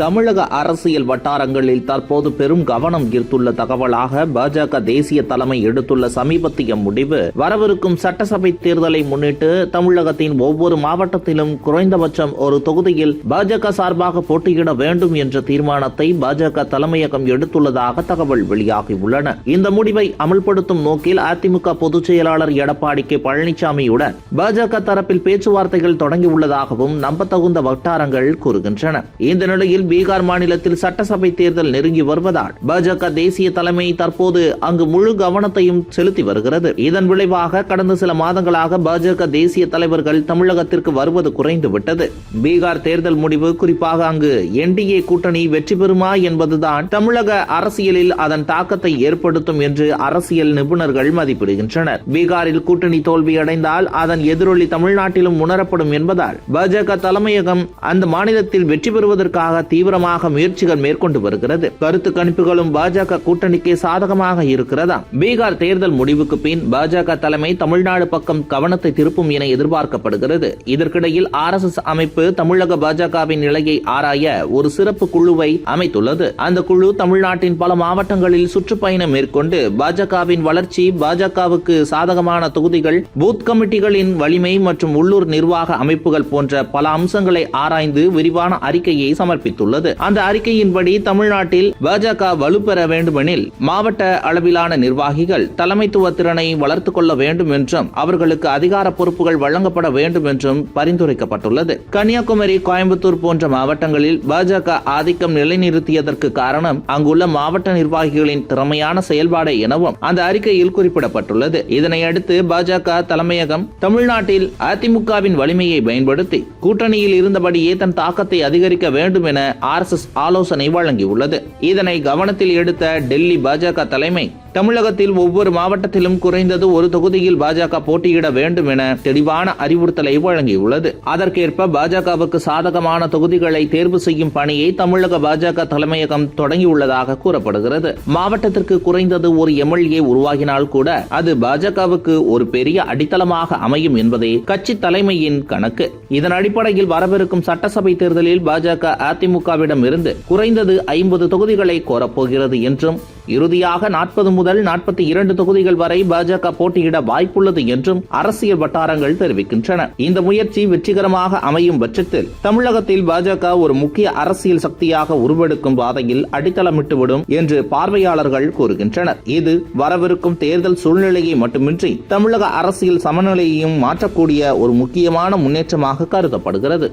தமிழக அரசியல் வட்டாரங்களில் தற்போது பெரும் கவனம் ஈர்த்துள்ள தகவலாக பாஜக தேசிய தலைமை எடுத்துள்ள சமீபத்திய முடிவு. வரவிருக்கும் சட்டசபை தேர்தலை முன்னிட்டு தமிழகத்தின் ஒவ்வொரு மாவட்டத்திலும் குறைந்தபட்சம் ஒரு தொகுதியில் பாஜக சார்பாக போட்டியிட வேண்டும் என்ற தீர்மானத்தை பாஜக தலைமையகம் எடுத்துள்ளதாக தகவல் வெளியாகியுள்ளன. இந்த முடிவை அமல்படுத்தும் நோக்கில் அதிமுக பொதுச் செயலாளர் எடப்பாடி கே பழனிசாமியுடன் பாஜக தரப்பில் பேச்சுவார்த்தைகள் தொடங்கியுள்ளதாகவும் நம்பத்தகுந்த வட்டாரங்கள் கூறுகின்றன. இந்த நிலையில் பீகார் மாநிலத்தில் சட்டசபை தேர்தல் நெருங்கி வருவதால் பாஜக தேசிய தலைமை தற்போது அங்கு முழு கவனத்தையும் செலுத்தி வருகிறது. இதன் விளைவாக கடந்த சில மாதங்களாக பாஜக தேசிய தலைவர்கள் தமிழகத்திற்கு வருவது குறைந்து விட்டது. பீகார் தேர்தல் முடிவு குறிப்பாக அங்கு என்டிஏ கூட்டணி வெற்றி பெறுமா என்பதுதான் தமிழக அரசியலில் அதன் தாக்கத்தை ஏற்படுத்தும் என்று அரசியல் நிபுணர்கள் மதிப்பிடுகின்றனர். பீகாரில் கூட்டணி தோல்வியடைந்தால் அதன் எதிரொலி தமிழ்நாட்டிலும் உணரப்படும் என்பதால் பாஜக தலைமையகம் அந்த மாநிலத்தில் வெற்றி பெறுவதற்காக தீவிரமாக முயற்சிகள் மேற்கொண்டு வருகிறது. கருத்து கணிப்புகளும் பாஜக கூட்டணிக்கு சாதகமாக இருக்கிறதா? பீகார் தேர்தல் முடிவுக்கு பின் பாஜக தலைமை தமிழ்நாடு பக்கம் கவனத்தை திருப்பும் என எதிர்பார்க்கப்படுகிறது. இதற்கிடையில் ஆர் எஸ் எஸ் அமைப்பு தமிழக பாஜகவின் நிலையை ஆராய ஒரு சிறப்பு குழுவை அமைத்துள்ளது. அந்த குழு தமிழ்நாட்டின் பல மாவட்டங்களில் சுற்றுப்பயணம் மேற்கொண்டு பாஜகவின் வளர்ச்சி பாஜகவுக்கு சாதகமான தொகுதிகள் பூத் கமிட்டிகளின் வலிமை மற்றும் உள்ளூர் நிர்வாக அமைப்புகள் போன்ற பல அம்சங்களை ஆராய்ந்து விரிவான அறிக்கையை சமர்ப்பித்துள்ளது. அந்த அறிக்கையின்படி தமிழ்நாட்டில் பாஜக வலுப்பெற வேண்டுமெனில் மாவட்ட அளவிலான நிர்வாகிகள் தலைமைத்துவ திறனை வளர்த்துக் கொள்ள வேண்டும் என்றும் அவர்களுக்கு அதிகார பொறுப்புகள் வழங்கப்பட வேண்டும் என்றும் பரிந்துரைக்கப்பட்டுள்ளது. கன்னியாகுமரி கோயம்புத்தூர் போன்ற மாவட்டங்களில் பாஜக ஆதிக்கம் நிலைநிறுத்தியதற்கு காரணம் அங்குள்ள மாவட்ட நிர்வாகிகளின் திறமையான செயல்பாடு எனவும் அந்த அறிக்கையில் குறிப்பிடப்பட்டுள்ளது. இதனையடுத்து பாஜக தலைமையகம் தமிழ்நாட்டில் அதிமுகவின் வலிமையை பயன்படுத்தி கூட்டணியில் இருந்தபடியே தன் தாக்கத்தை அதிகரிக்க வேண்டும் என ஆர்எஸ்எஸ் ஆலோசனை வழங்கியுள்ளது. இதனை கவனத்தில் எடுத்த டெல்லி பாஜக தலைமை தமிழகத்தில் ஒவ்வொரு மாவட்டத்திலும் குறைந்தது ஒரு தொகுதியில் பாஜக போட்டியிட வேண்டும் என தெளிவான அறிவுறுத்தலை வழங்கியுள்ளது. அதற்கேற்ப பாஜகவுக்கு சாதகமான தொகுதிகளை தேர்வு செய்யும் பணியை தமிழக பாஜக தலைமையகம் தொடங்கியுள்ளதாக கூறப்படுகிறது. மாவட்டத்திற்கு குறைந்தது ஒரு எம்எல்ஏ உருவாகினால் கூட அது பாஜகவுக்கு ஒரு பெரிய அடித்தளமாக அமையும் என்பதே கட்சி தலைமையின் கணக்கு. இதன் அடிப்படையில் வரவிருக்கும் சட்டசபை தேர்தலில் பாஜக அதிமுகவிடம் இருந்து குறைந்தது ஐம்பது தொகுதிகளை கோரப்போகிறது என்றும் இறுதியாக நாற்பது முதல் நாற்பத்தி இரண்டு தொகுதிகள் வரை பாஜக போட்டியிட வாய்ப்புள்ளது என்றும் அரசியல் வட்டாரங்கள் தெரிவிக்கின்றன. இந்த முயற்சி வெற்றிகரமாக அமையும் பட்சத்தில் தமிழகத்தில் பாஜக ஒரு முக்கிய அரசியல் சக்தியாக உருவெடுக்கும் பாதையில் அடித்தளமிட்டுவிடும் என்று பார்வையாளர்கள் கூறுகின்றனர். இது வரவிருக்கும் தேர்தல் சூழ்நிலையை மட்டுமின்றி தமிழக அரசியல் சமநிலையையும் மாற்றக்கூடிய ஒரு முக்கியமான முன்னேற்றமாக கருதப்படுகிறது.